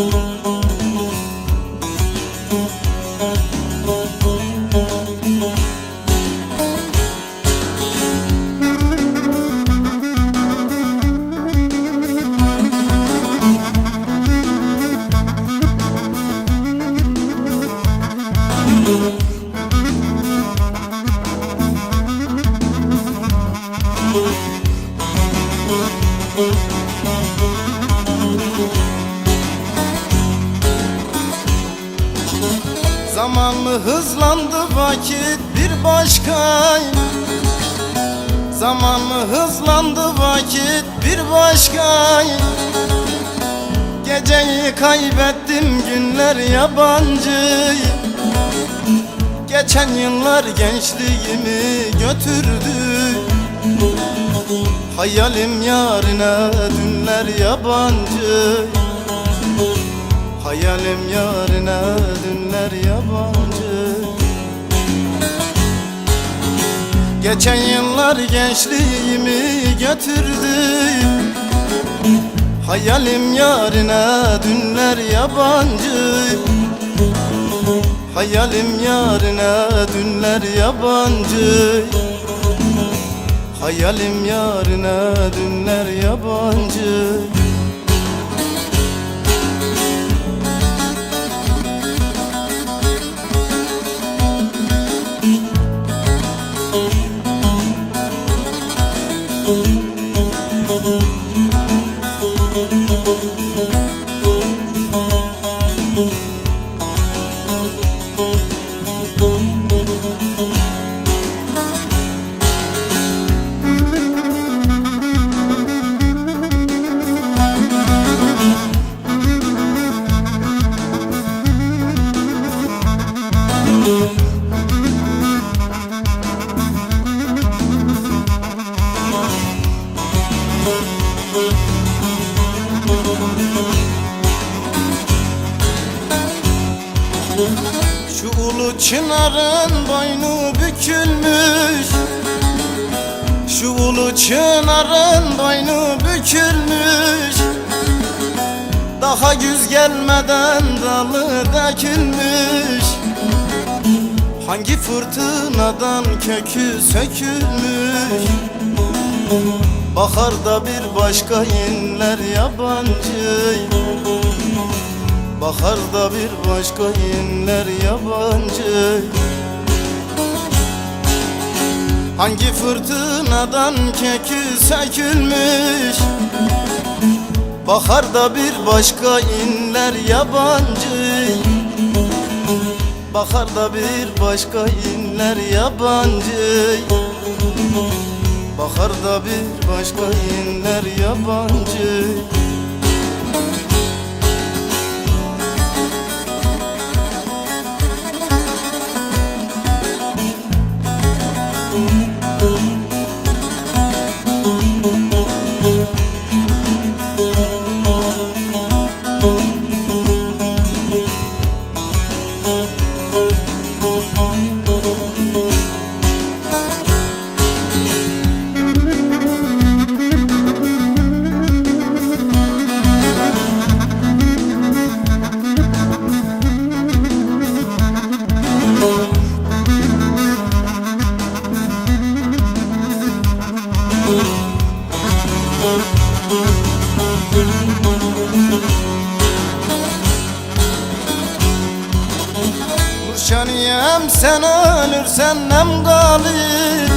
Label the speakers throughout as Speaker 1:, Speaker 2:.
Speaker 1: Zaman mı hızlandı vakit bir başka Zaman mı hızlandı vakit bir başka Geceyi kaybettim günler yabancı Geçen yıllar gençliğimi götürdü. Hayalim yarine dünler yabancı. Hayalim yarine dünler yabancı Geçen yıllar gençliğimi götürdü Hayalim yarine dünler yabancı. Hayalim yarine dünler yabancı. Hayalim yarine dünler yabancı çınarın boynu bükülmüş. Şu ulu çınarın boynu bükülmüş. Daha güz gelmeden dalı dökülmüş. Hangi fırtınadan kökü sökülmüş? Baharda bir başka inler yabancı Baharda bir başka inler yabancı. Hangi fırtınadan kökü sökülmüş? Baharda bir başka inler yabancı. Baharda bir başka inler yabancı. Baharda bir başka inler yabancı Nurşaniyem sen ölürsen nem kalır.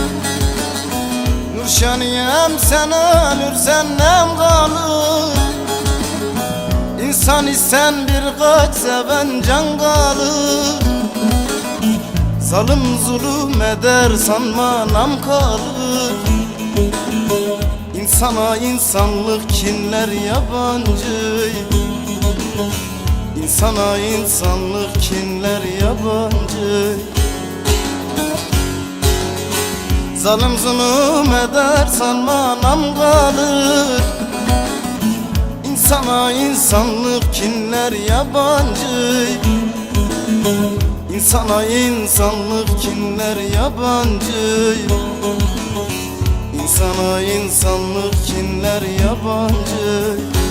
Speaker 1: Nurşaniyem sen ölürsen nem kalır. İnsan isen birkaç seven can kalır. Zalim zulüm eder sanma nam kalır. İnsana insanlık kinler yabancı İnsana insanlık kinler yabancı? Zalim zulüm eder sanma nam kalır. İnsana insanlık kinler yabancı? İnsana insanlık kinler yabancı?
Speaker 2: Sana insanlık kinler yabancı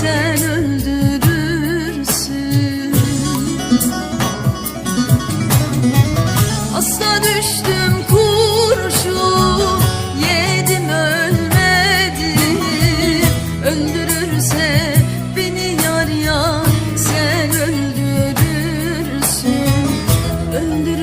Speaker 3: sen öldürürsün.
Speaker 4: Asla düştüm kurşun yedim ölmedim Öldürürse beni yar ya sen öldürürsün. Öldür